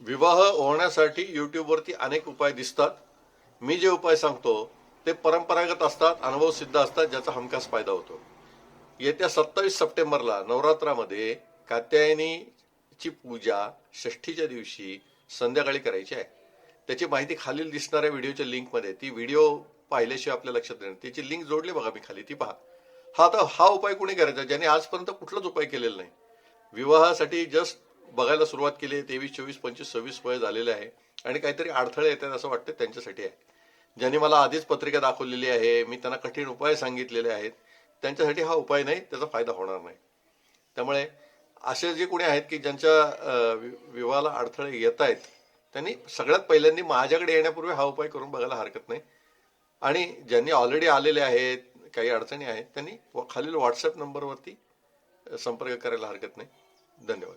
विवाह होण्यासाठी युट्यूबवरती अनेक उपाय दिसतात. मी जे उपाय सांगतो ते परंपरागत असतात अनुभव सिद्ध असतात ज्याचा हमखास फायदा होतो. येत्या सत्तावीस सप्टेंबरला नवरात्रामध्ये कात्यायनीची पूजा षष्ठीच्या दिवशी संध्याकाळी करायची आहे. त्याची माहिती खालील दिसणाऱ्या व्हिडिओच्या लिंकमध्ये ती व्हिडिओ पाहिल्याशिवाय आपल्या लक्षात येणार त्याची लिंक जोडली बघा मी खाली ती पहा. हा आता हा उपाय कोणी करायचा ज्याने आजपर्यंत कुठलाच उपाय केलेला नाही. विवाहासाठी जस्ट बघायला सुरुवात केली आहे तेवीस चोवीस पंचवीस सव्वीस वय झालेले आहे. आणि काहीतरी अडथळे येतात असं वाटतं त्यांच्यासाठी आहे. ज्यांनी मला आधीच पत्रिका दाखवलेली आहे मी त्यांना कठीण उपाय सांगितलेले आहेत. त्यांच्यासाठी हा उपाय नाही त्याचा फायदा होणार नाही. त्यामुळे असे जे कोणी आहेत की ज्यांच्या वि- विवाहाला अडथळे येत आहेत त्यांनी सगळ्यात पहिल्यांदा माझ्याकडे येण्यापूर्वी हा उपाय करून बघायला हरकत नाही. आणि ज्यांनी ऑलरेडी आलेले आहेत काही अडचणी आहेत त्यांनी व- खालील व्हॉट्सअप नंबरवरती संपर्क करायला हरकत नाही. धन्यवाद.